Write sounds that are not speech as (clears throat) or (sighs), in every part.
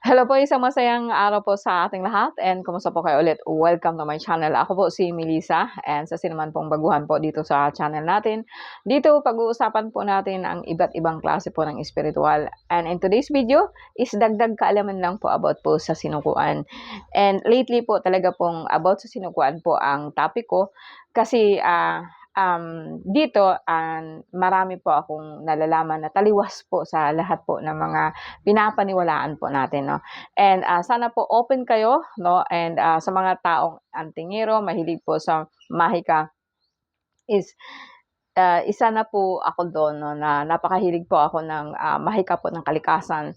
Hello po, isang masayang araw po sa ating lahat and kumusta po kayo ulit? Welcome to my channel. Ako po si Melissa and sa sinuman pong baguhan po dito sa channel natin. Dito pag-uusapan po natin ang iba't ibang klase po ng spiritual. And in today's video is dagdag kaalaman lang po about po sa sinukuan. And lately po talaga pong about sa sinukuan po ang topic ko kasi ah um, dito, um, marami po akong nalalaman na taliwas po sa lahat po ng mga pinapaniwalaan po natin, no? And uh, sana po open kayo, no? And uh, sa mga taong antingero, mahilig po sa mahika, is uh, isa na po ako doon no, na napakahilig po ako ng uh, mahika po ng kalikasan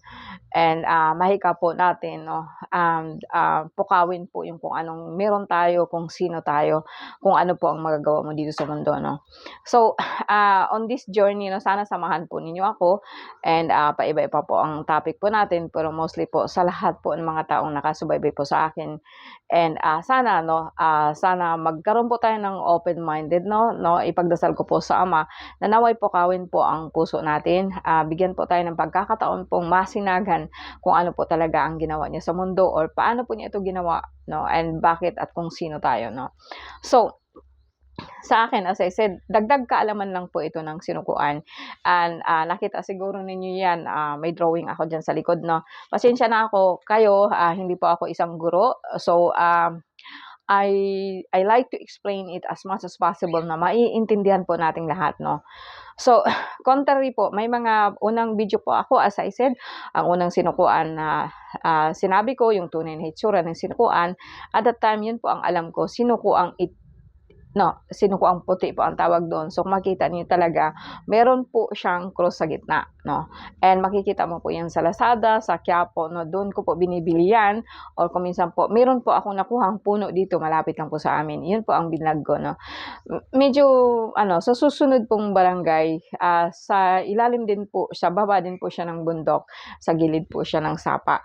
and uh, mahika po natin no? Um, uh, pukawin po yung kung anong meron tayo kung sino tayo kung ano po ang magagawa mo dito sa mundo no? So uh, on this journey no sana samahan po ninyo ako. And uh, paiba-iba po ang topic po natin pero mostly po sa lahat po ng mga taong nakasubaybay po sa akin. And uh, sana no uh, sana magkaroon po tayo ng open minded no? No ipagdasal ko po sa Ama na naway pukawin po ang puso natin. Uh, bigyan po tayo ng pagkakataon pong masinagan kung ano po talaga ang ginawa niya sa mundo or paano po niya ito ginawa, no? And bakit at kung sino tayo, no? So, sa akin, as I said, dagdag kaalaman lang po ito ng sinukuan. And uh, nakita siguro ninyo yan, uh, may drawing ako dyan sa likod, no? Pasensya na ako, kayo, uh, hindi po ako isang guro. So, um, I I like to explain it as much as possible na maiintindihan po nating lahat, no? So, (sighs) contrary po, may mga unang video po ako, as I said, ang unang sinukuan na uh, sinabi ko, yung tunay na hitsura ng sinukuan, at that time, yun po ang alam ko, sinukuang it no, sinuko ang puti po ang tawag doon. So, makita niyo talaga, meron po siyang cross sa gitna, no? And makikita mo po yan sa Lazada, sa Quiapo, no? Doon ko po binibili yan. Or kung minsan po, meron po akong nakuhang puno dito, malapit lang po sa amin. Yun po ang binag ko, no? Medyo, ano, sa susunod pong barangay, uh, sa ilalim din po, sa baba din po siya ng bundok, sa gilid po siya ng sapa.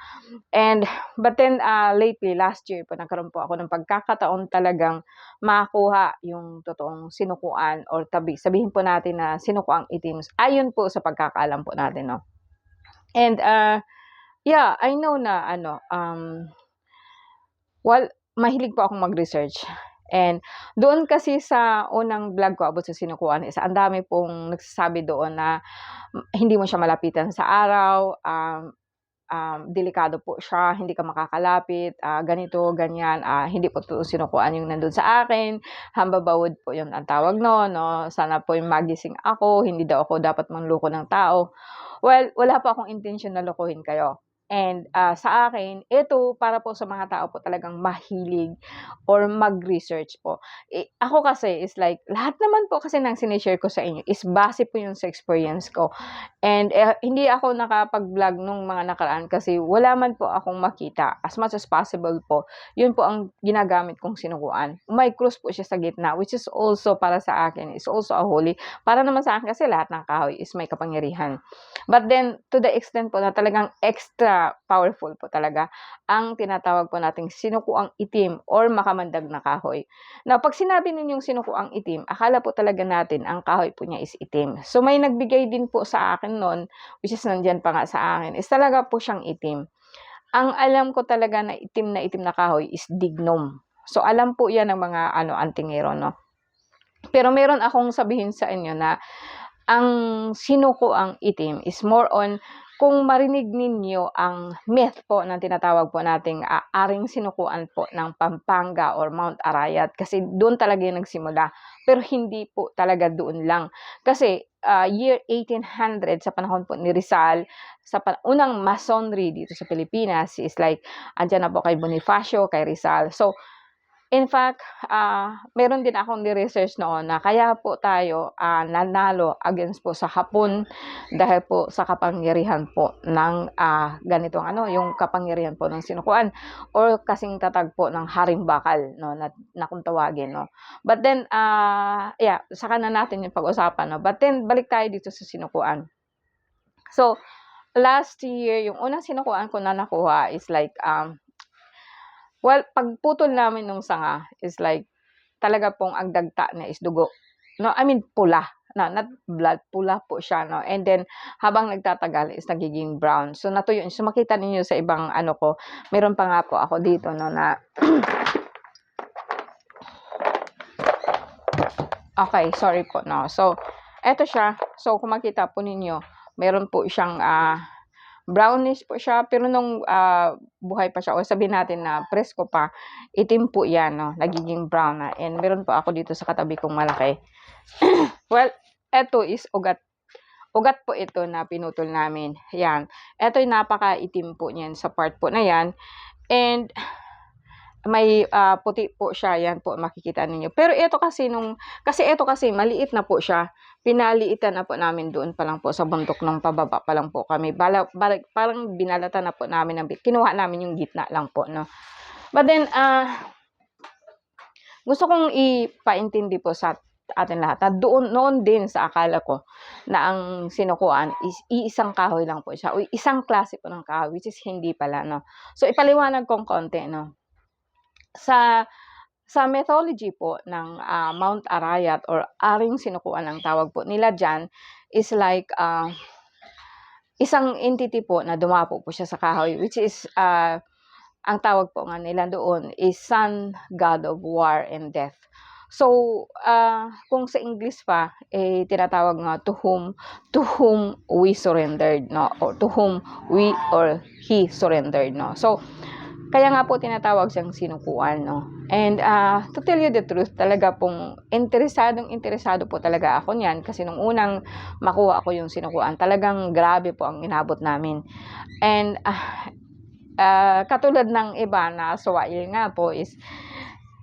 And, but then, uh, lately, last year po, nagkaroon po ako ng pagkakataon talagang makakuha yung totoong sinukuan or tabi. Sabihin po natin na sinukuang itim. Ayon po sa pagkakaalam po natin, no? And, uh, yeah, I know na, ano, um, well, mahilig po akong mag-research. And doon kasi sa unang vlog ko about sa sinukuan is ang dami pong nagsasabi doon na hindi mo siya malapitan sa araw, um, um, delikado po siya, hindi ka makakalapit, uh, ganito, ganyan, uh, hindi po ito sinukuan yung nandun sa akin, hambabawod po yun ang tawag no, no, sana po yung magising ako, hindi daw ako dapat manloko ng tao. Well, wala pa akong intention na lokohin kayo. And uh, sa akin, ito para po sa mga tao po talagang mahilig or mag-research po. Eh, ako kasi is like, lahat naman po kasi nang sinishare ko sa inyo is base po yung sa experience ko. And eh, hindi ako nakapag-vlog nung mga nakaraan kasi wala man po akong makita. As much as possible po, yun po ang ginagamit kong sinukuan. May cross po siya sa gitna, which is also para sa akin, is also a holy. Para naman sa akin kasi lahat ng kahoy is may kapangyarihan. But then, to the extent po na talagang extra powerful po talaga ang tinatawag po nating sinukuang itim or makamandag na kahoy. Now, pag sinabi ninyong sinukuang itim, akala po talaga natin ang kahoy po niya is itim. So, may nagbigay din po sa akin noon, which is nandyan pa nga sa akin, is talaga po siyang itim. Ang alam ko talaga na itim na itim na kahoy is dignum. So, alam po yan ng mga ano, antingero, no? Pero meron akong sabihin sa inyo na ang sinuko ang itim is more on kung marinig ninyo ang myth po na tinatawag po nating uh, aring sinukuan po ng Pampanga or Mount Arayat kasi doon talaga yung nagsimula. Pero hindi po talaga doon lang. Kasi uh, year 1800 sa panahon po ni Rizal, sa unang masonry dito sa Pilipinas is like, andyan na po kay Bonifacio, kay Rizal. So, In fact, uh, meron din akong ni-research noon na kaya po tayo uh, nanalo against po sa Hapon dahil po sa kapangyarihan po ng uh, ganitong ano, yung kapangyarihan po ng sinukuan or kasing tatag po ng haring bakal no na, na kung tawagin no. But then uh, yeah, saka na natin yung pag-usapan no. But then balik tayo dito sa sinukuan. So, last year, yung unang sinukuan ko na nakuha is like um Well, pagputol namin nung sanga is like, talaga pong ang dagta niya is dugo. no? I mean, pula. No, not blood, pula po siya, no? And then, habang nagtatagal is nagiging brown. So, natuyo. So, makita ninyo sa ibang ano ko, meron pa nga po ako dito, no, na (clears throat) Okay, sorry po, no. So, eto siya. So, kung makita po ninyo, meron po siyang ah, brownish po siya, pero nung ah, buhay pa siya, o sabihin natin na presko pa, itim po yan, no. Nagiging brown na. And meron po ako dito sa katabi kong malaki. (clears throat) well, eto is ugat. Ugat po ito na pinutol namin. Yan. Eto yung napaka-itim po niyan sa part po na yan. And, may ah, puti po siya, yan po makikita ninyo. Pero ito kasi nung, kasi ito kasi maliit na po siya, pinaliitan na po namin doon pa lang po sa bundok ng pababa pa lang po kami. Bala, bala, parang binalatan na po namin, kinuha namin yung gitna lang po, no. But then, ah, gusto kong ipaintindi po sa atin lahat na doon noon din sa akala ko na ang sinukuan is iisang kahoy lang po siya o isang klase po ng kahoy which is hindi pala no so ipaliwanag kong konti no sa sa mythology po ng ah, Mount Arayat or Aring Sinukuan ang tawag po nila diyan is like ah, isang entity po na dumapo po siya sa kahoy which is ah, ang tawag po nga nila doon is sun god of war and death. So, ah, kung sa English pa, eh, tinatawag nga to whom, to whom we surrendered, no? Or to whom we or he surrendered, no? So, kaya nga po tinatawag siyang sinukuan, no? And ah, to tell you the truth, talaga pong interesadong interesado po talaga ako niyan kasi nung unang makuha ako yung sinukuan, talagang grabe po ang inabot namin. And ah, ah, katulad ng iba na suwail nga po is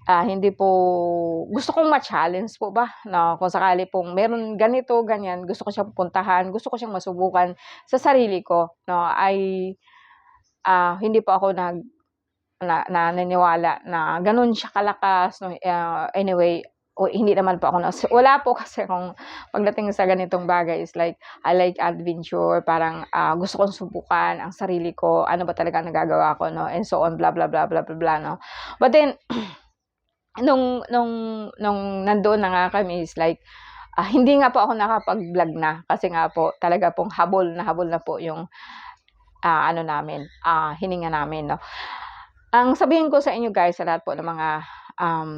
ah, hindi po gusto kong ma-challenge po ba no kung sakali pong meron ganito ganyan gusto ko siyang puntahan gusto ko siyang masubukan sa sarili ko no ay ah, hindi po ako nag na, naniniwala na ganun siya kalakas no Ah, anyway o hindi naman po ako na (laughs) wala po kasi kung pagdating sa ganitong bagay is like I like adventure parang ah, gusto kong subukan ang sarili ko ano ba talaga nagagawa ko no and so on blah blah blah blah blah, blah no. But then (clears throat) nung nung nung nandoon na nga kami is like ah, hindi nga po ako nakapag-vlog na kasi nga po talaga pong habol na habol na po yung ah, ano namin ah, hininga namin no ang sabihin ko sa inyo guys sa lahat po ng mga um,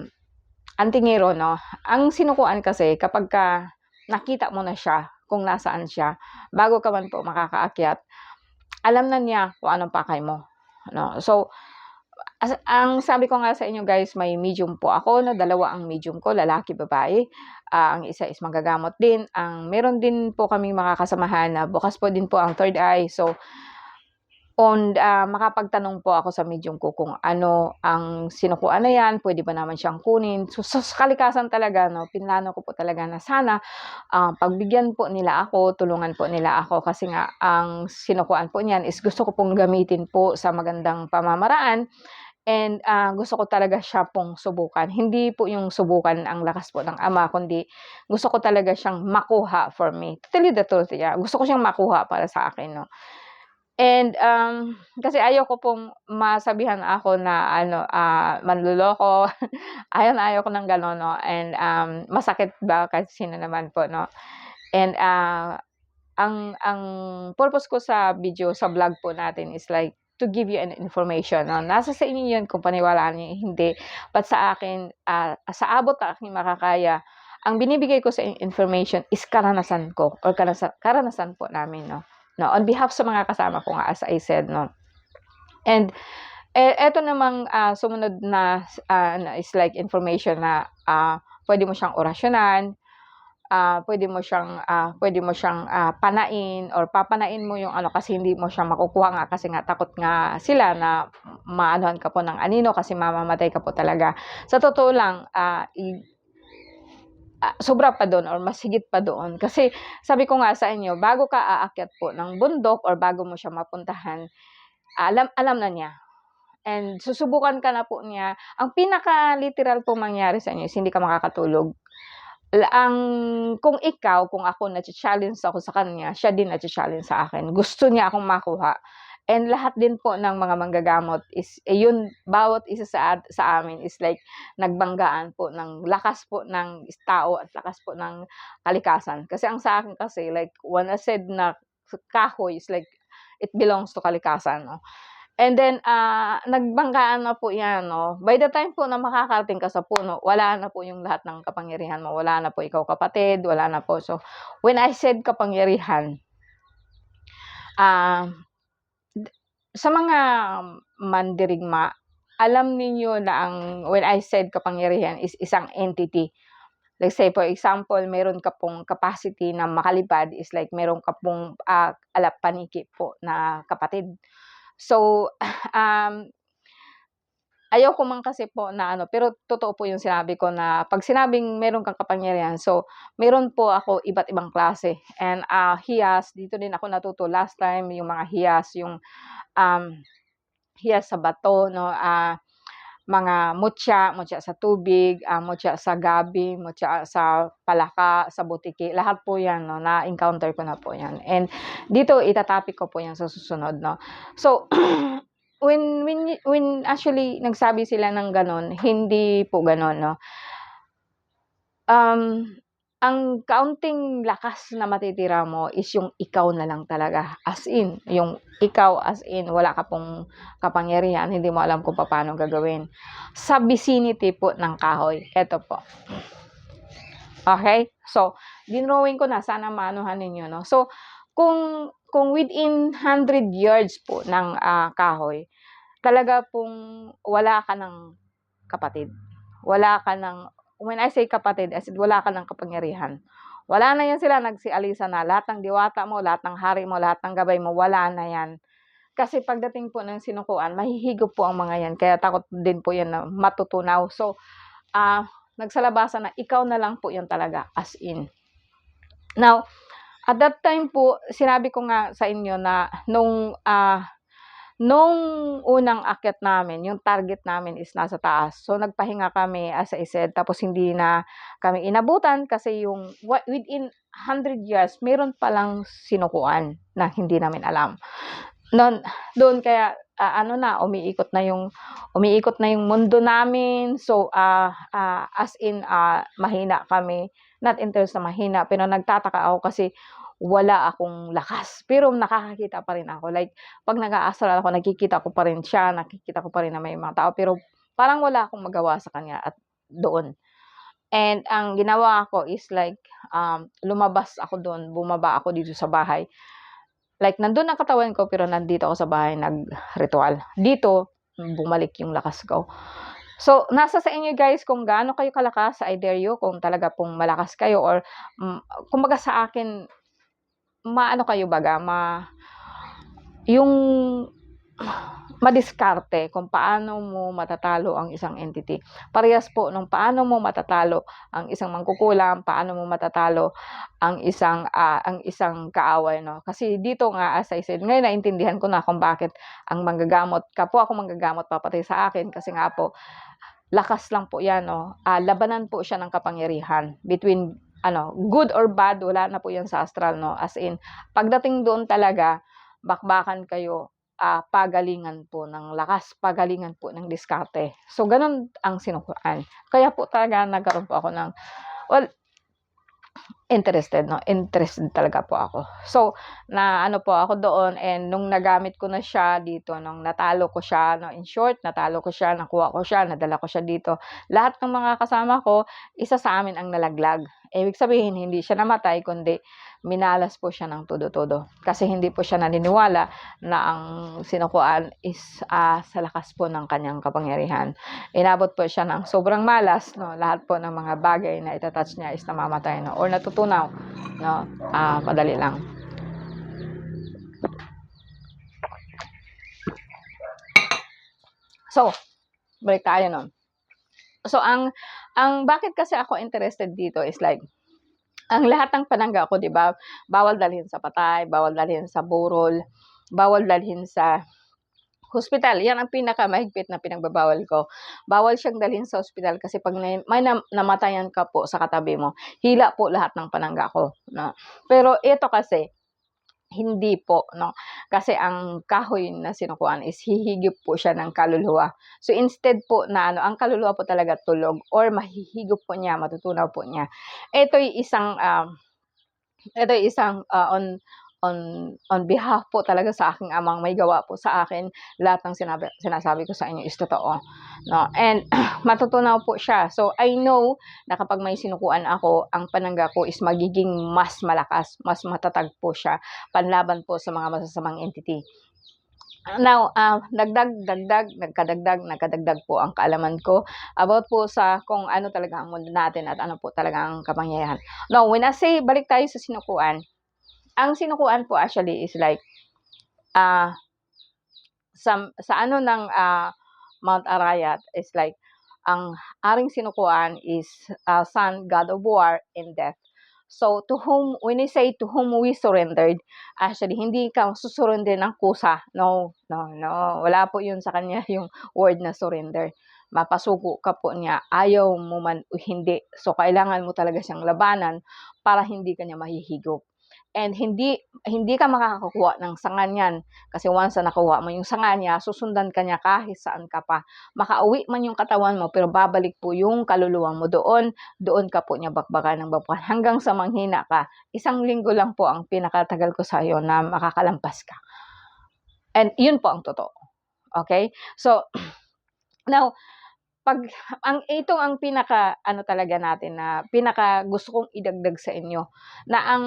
antingero no ang sinukuan kasi kapag ka nakita mo na siya kung nasaan siya bago ka man po makakaakyat alam na niya kung anong pakay mo no. So as, ang sabi ko nga sa inyo guys may medium po ako no dalawa ang medium ko lalaki babae. Ah, ang isa is manggagamot din. Ang meron din po kaming makakasamahan na bukas po din po ang third eye. So on ah, makapagtanong po ako sa medium ko kung ano ang sinukuan na yan, pwede ba naman siyang kunin. So, sa kalikasan talaga, no, pinlano ko po talaga na sana ah, pagbigyan po nila ako, tulungan po nila ako kasi nga ang sinukuan po niyan is gusto ko pong gamitin po sa magandang pamamaraan and ah, gusto ko talaga siya pong subukan. Hindi po yung subukan ang lakas po ng ama, kundi gusto ko talaga siyang makuha for me. To tell you the truth, yeah. Gusto ko siyang makuha para sa akin, no. And, um, kasi ayoko pong masabihan ako na ano, ah, manloloko. (laughs) Ayaw na ayaw ko ng gano'n, no, and, um, masakit ba kasi sino naman po, no. And, ah, ang ang purpose ko sa video, sa vlog po natin is like to give you an information, no. Nasa sa inyo 'yun kung paniwalaan niyo, hindi. But sa akin, ah, sa abot ng aking makakaya, ang binibigay ko sa information is karanasan ko or karanasan karanasan po namin, no. No, on behalf sa mga kasama ko nga as I said, no. And eh, eto namang ah, sumunod na na is like information na ah, pwede mo siyang orasyonan, ah, pwede mo siyang ah, pwede mo siyang ah, panain or papanain mo yung ano kasi hindi mo siya makukuha nga kasi nga takot nga sila na maanuhan ka po ng anino kasi mamamatay ka po talaga. Sa totoo lang, ah, ah, sobra pa doon or mas higit pa doon. Kasi sabi ko nga sa inyo, bago ka aakyat po ng bundok or bago mo siya mapuntahan, alam alam na niya. And susubukan ka na po niya. Ang pinaka literal po mangyari sa inyo is hindi ka makakatulog. Ang kung ikaw, kung ako na challenge ako sa kanya, siya din na challenge sa akin. Gusto niya akong makuha. And lahat din po ng mga manggagamot is eh, yun bawat isa sa sa amin is like nagbanggaan po ng lakas po ng tao at lakas po ng kalikasan. Kasi ang sa akin kasi like when I said na kahoy is like it belongs to kalikasan, no. And then ah nagbanggaan na po 'yan, no. By the time po na makakarating ka sa puno, wala na po yung lahat ng kapangyarihan mo. Wala na po ikaw kapatid, wala na po. So when I said kapangyarihan, ah d- sa mga mandirigma, alam ninyo na ang when I said kapangyarihan is isang entity. Like say for example, meron ka pong capacity na makalipad is like meron ka pong ah, alap paniki po na kapatid. So (laughs) um ayaw ko man kasi po na ano, pero totoo po yung sinabi ko na pag sinabing meron kang kapangyarihan, so meron po ako iba't ibang klase. And ah hiyas, dito din ako natuto last time, yung mga hiyas, yung um, hiyas sa bato, no, ah, mga mutya, mutya sa tubig, ah, mutya sa gabi, mutya sa palaka, sa butiki, lahat po yan, no, na-encounter ko na po yan. And dito, itatapik ko po yan sa susunod, no. So, (clears throat) when, when, when actually nagsabi sila ng ganon, hindi po ganon, no. Um, ang kaunting lakas na matitira mo is yung ikaw na lang talaga. As in, yung ikaw as in, wala ka pong kapangyarihan, hindi mo alam kung paano gagawin. Sa vicinity po ng kahoy, eto po. Okay? So, dinrawing ko na, sana maanuhan ninyo, no? So, kung, kung within 100 yards po ng ah, kahoy, talaga pong wala ka ng kapatid. Wala ka ng, when I say kapatid, as in wala ka ng kapangyarihan. Wala na yan sila, nagsialisa na. Lahat ng diwata mo, lahat ng hari mo, lahat ng gabay mo, wala na yan. Kasi pagdating po ng sinukuan, mahihigop po ang mga yan. Kaya takot din po yan na matutunaw. So, ah nagsalabasan na ikaw na lang po yan talaga, as in. Now, at that time po, sinabi ko nga sa inyo na nung ah nung unang akyat namin, yung target namin is nasa taas. So nagpahinga kami as I said, tapos hindi na kami inabutan kasi yung within 100 years, meron palang sinukuan na hindi namin alam. Noon, doon kaya ah, ano na umiikot na yung umiikot na yung mundo namin. So ah ah, as in ah, mahina kami. Not in terms na mahina, pero nagtataka ako kasi wala akong lakas. Pero nakakakita pa rin ako. Like, pag nag-aasal ako, nakikita ko pa rin siya, nakikita ko pa rin na may mga tao. Pero parang wala akong magawa sa kanya at doon. And ang ginawa ko is like, um, lumabas ako doon, bumaba ako dito sa bahay. Like, nandun ang katawan ko, pero nandito ako sa bahay nag-ritual. Dito, bumalik yung lakas ko. So, nasa sa inyo guys kung gaano kayo kalakas, I dare you, kung talaga pong malakas kayo or, um, kumbaga sa akin, maano kayo baga, ma, yung madiskarte kung paano mo matatalo ang isang entity. Parehas po nung paano mo matatalo ang isang mangkukulam, paano mo matatalo ang isang ah, ang isang kaaway no. Kasi dito nga as I said, ngayon naintindihan ko na kung bakit ang manggagamot, kapwa ako manggagamot papatay sa akin kasi nga po lakas lang po 'yan no. Ah, labanan po siya ng kapangyarihan between ano, good or bad, wala na po 'yan sa astral no. As in, pagdating doon talaga, bakbakan kayo ah, pagalingan po ng lakas, pagalingan po ng diskarte. So, ganun ang sinukuan. Kaya po talaga nagkaroon po ako ng, well, interested, no? Interested talaga po ako. So, na ano po ako doon and nung nagamit ko na siya dito, nung natalo ko siya, no, in short, natalo ko siya, nakuha ko siya, nadala ko siya dito. Lahat ng mga kasama ko, isa sa amin ang nalaglag. Ibig sabihin, hindi siya namatay, kundi minalas po siya ng todo-todo. Kasi hindi po siya naniniwala na ang sinukuan is ah, sa lakas po ng kanyang kapangyarihan. Inabot po siya ng sobrang malas, no? Lahat po ng mga bagay na itatouch niya is namamatay, no? Or natutunaw, no? Ah, madali lang. So, balik tayo, no? So, ang, ang bakit kasi ako interested dito is like, ang lahat ng panangga ko, di ba, bawal dalhin sa patay, bawal dalhin sa burol, bawal dalhin sa hospital. Yan ang pinakamahigpit na pinagbabawal ko. Bawal siyang dalhin sa hospital kasi pag may nam- namatayan ka po sa katabi mo, hila po lahat ng panangga ko. No? Pero ito kasi, Hindi po, no? Kasi ang kahoy na sinukuan is hihigop po siya ng kaluluwa. So instead po na ano, ang kaluluwa po talaga tulog or mahihigop po niya, matutunaw po niya. Ito'y isang um, ito'y isang ah, on on on behalf po talaga sa aking amang may gawa po sa akin. Lahat ng sinabi, sinasabi ko sa inyo is totoo. No? And (clears throat) matutunaw po siya. So I know na kapag may sinukuan ako, ang panangga ko is magiging mas malakas, mas matatag po siya panlaban po sa mga masasamang entity. Now, ah, dagdag, dagdag, nagkadagdag, nagkadagdag po ang kaalaman ko about po sa kung ano talaga ang mundo natin at ano po talaga ang kapangyarihan. Now, when I say balik tayo sa sinukuan, ang sinukuan po actually is like ah sa, sa ano ng ah, Mount Arayat is like ang aring sinukuan is ah, Sun, God of War, and Death. So, to whom, when I say to whom we surrendered, actually, hindi ka susurrender ng kusa. No, no, no. Wala po yun sa kanya (laughs) yung word na surrender. Mapasuko ka po niya, ayaw mo man o hindi. So, kailangan mo talaga siyang labanan para hindi kanya mahihigop. And hindi hindi ka makakakuha ng sanga niyan. Kasi once na nakuha mo yung sanga niya, susundan ka niya kahit saan ka pa. Makauwi man yung katawan mo, pero babalik po yung kaluluwa mo doon. Doon ka po niya bakbakan ng bakbakan (laughs) hanggang sa manghina ka. Isang linggo lang po ang pinakatagal ko sa iyo na makakalampas ka. And yun po ang totoo. Okay? So, (clears throat) now, pag ang ito ang pinaka ano talaga natin na pinaka gusto kong idagdag sa inyo na ang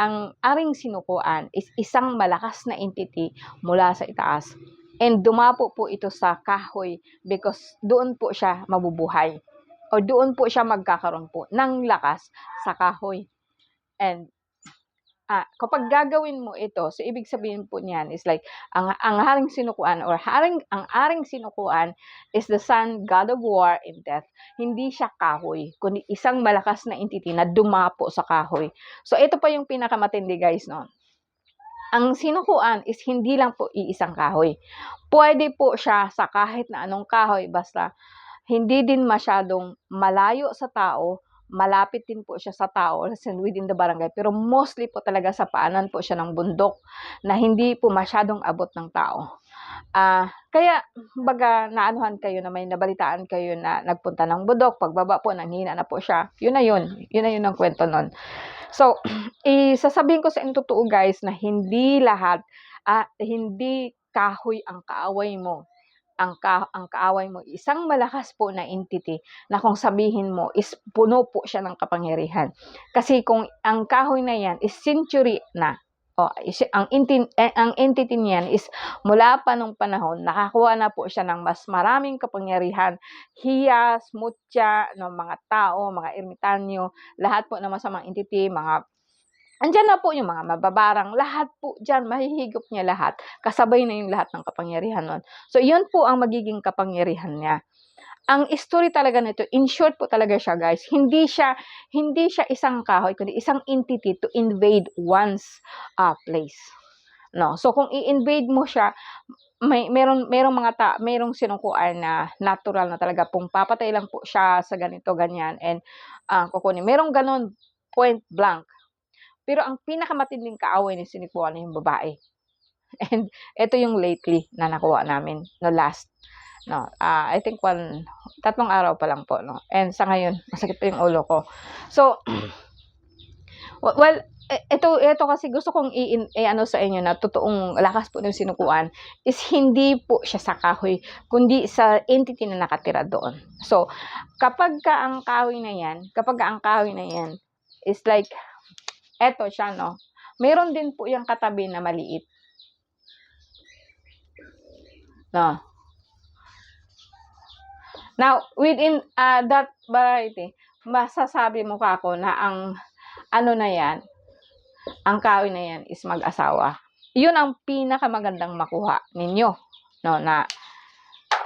ang aring sinukuan is isang malakas na entity mula sa itaas. And dumapo po ito sa kahoy because doon po siya mabubuhay o doon po siya magkakaroon po ng lakas sa kahoy. And ah, kapag gagawin mo ito, so ibig sabihin po niyan is like, ang, ang haring sinukuan or haring, ang aring sinukuan is the sun, God of war and death. Hindi siya kahoy, kundi isang malakas na entity na dumapo sa kahoy. So ito pa yung pinakamatindi guys, no? Ang sinukuan is hindi lang po iisang kahoy. Pwede po siya sa kahit na anong kahoy, basta hindi din masyadong malayo sa tao, malapit din po siya sa tao within the barangay. Pero mostly po talaga sa paanan po siya ng bundok na hindi po masyadong abot ng tao. Ah, kaya baga naanuhan kayo na may nabalitaan kayo na nagpunta ng bundok, pagbaba po nanghina na po siya. Yun na yun. Yun na yun ang kwento nun. So, (clears throat) isasabihin ko sa inyo totoo guys na hindi lahat, ah, hindi kahoy ang kaaway mo ang, ka, ang kaaway mo, isang malakas po na entity na kung sabihin mo is puno po siya ng kapangyarihan. Kasi kung ang kahoy na yan is century na, o is, ang, entity, eh, ang entity niyan is mula pa nung panahon, nakakuha na po siya ng mas maraming kapangyarihan, hiyas, mutya, no, mga tao, mga ermitanyo, lahat po ng masamang entity, mga Andiyan na po yung mga mababarang, lahat po dyan, mahihigop niya lahat. Kasabay na yung lahat ng kapangyarihan nun. So, yun po ang magiging kapangyarihan niya. Ang story talaga nito, in short po talaga siya guys, hindi siya, hindi siya isang kahoy, kundi isang entity to invade one's uh, place. No? So, kung i-invade mo siya, may meron merong mga ta, merong sinukuan na natural na talaga pong papatay lang po siya sa ganito ganyan and uh, kukunin. Merong ganon point blank pero ang pinakamatinding kaaway ni sinikuha na yung babae. (laughs) And ito yung lately na nakuha namin, no last. No, uh, I think one, tatlong araw pa lang po, no. And sa ngayon, (laughs) masakit pa yung ulo ko. So, (clears throat) well, ito ito kasi gusto kong i, i ano sa inyo na totoong lakas po ng sinukuan is hindi po siya sa kahoy kundi sa entity na nakatira doon. So, kapag ka ang kahoy na 'yan, kapag ka ang kahoy na 'yan is like Eto siya, no? Meron din po yung katabi na maliit. No. Now, within uh, that variety, masasabi mo ka ako na ang ano na yan, ang kahoy na yan is mag-asawa. Yun ang pinakamagandang makuha ninyo. No, na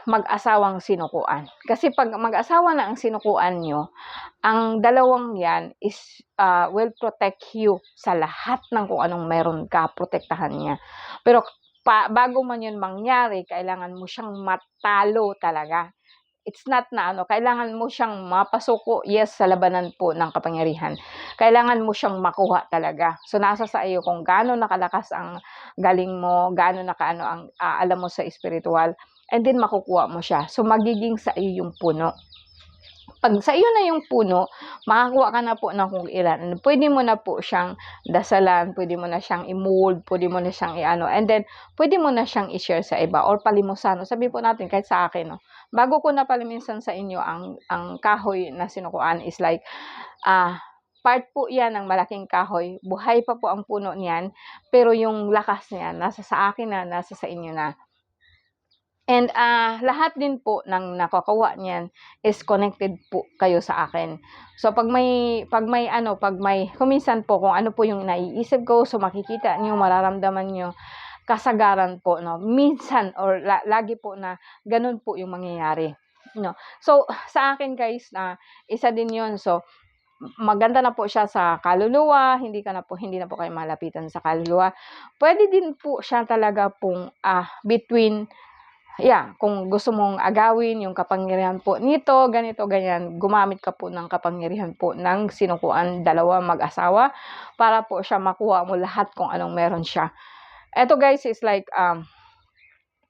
mag-asawang sinukuan. Kasi pag mag-asawa na ang sinukuan nyo, ang dalawang yan is uh, will protect you sa lahat ng kung anong meron ka, protektahan niya. Pero pa, bago man yun mangyari, kailangan mo siyang matalo talaga. it's not na ano, kailangan mo siyang mapasuko, yes, sa labanan po ng kapangyarihan. Kailangan mo siyang makuha talaga. So, nasa sa iyo kung gaano nakalakas ang galing mo, gaano nakaano ang ah, alam mo sa spiritual, and then makukuha mo siya. So, magiging sa iyo yung puno. Pag sa iyo na yung puno, makakuha ka na po ng kung ilan. Pwede mo na po siyang dasalan, pwede mo na siyang i-mold, pwede mo na siyang i-ano, and then, pwede mo na siyang i-share sa iba or palimusan. No? Sabi po natin, kahit sa akin, no? bago ko na palimusan sa inyo, ang, ang kahoy na sinukuan is like, ah, part po yan ng malaking kahoy. Buhay pa po ang puno niyan, pero yung lakas niya, nasa sa akin na, nasa sa inyo na. And ah lahat din po ng nakukuha niyan is connected po kayo sa akin. So pag may pag may ano, pag may kuminsan po kung ano po yung naiisip ko, so makikita niyo, mararamdaman niyo kasagaran po no. Minsan or la, lagi po na ganun po yung mangyayari. No. So sa akin guys na isa din 'yon. So maganda na po siya sa kaluluwa, hindi ka na po hindi na po kayo malapitan sa kaluluwa. Pwede din po siya talaga pong ah between yeah, kung gusto mong agawin yung kapangyarihan po nito, ganito, ganyan, gumamit ka po ng kapangyarihan po ng sinukuan dalawa mag-asawa para po siya makuha mo lahat kung anong meron siya. Ito guys is like, um,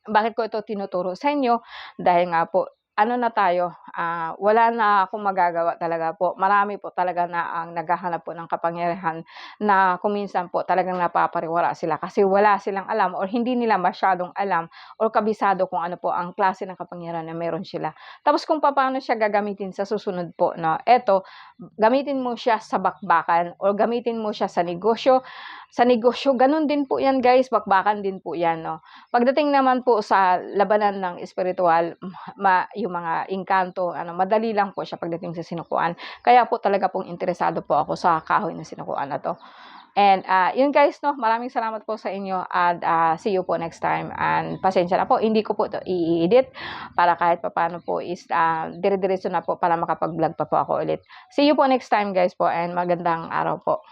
bakit ko ito tinuturo sa inyo? Dahil nga po, ano na tayo, ah, wala na akong magagawa talaga po. Marami po talaga na ang naghahanap po ng kapangyarihan na kuminsan po talagang napapariwara sila kasi wala silang alam or hindi nila masyadong alam or kabisado kung ano po ang klase ng kapangyarihan na meron sila. Tapos kung paano siya gagamitin sa susunod po, no? Eto, gamitin mo siya sa bakbakan or gamitin mo siya sa negosyo. Sa negosyo, ganun din po yan guys, bakbakan din po yan, no? Pagdating naman po sa labanan ng espiritual, ma, mga inkanto, ano, madali lang po siya pagdating sa sinukuan. Kaya po talaga pong interesado po ako sa kahoy na sinukuan na to. And uh, yun guys, no, maraming salamat po sa inyo at uh, see you po next time. And pasensya na po, hindi ko po to i-edit para kahit pa paano po is uh, dire-diretso na po para makapag-vlog pa po ako ulit. See you po next time guys po and magandang araw po.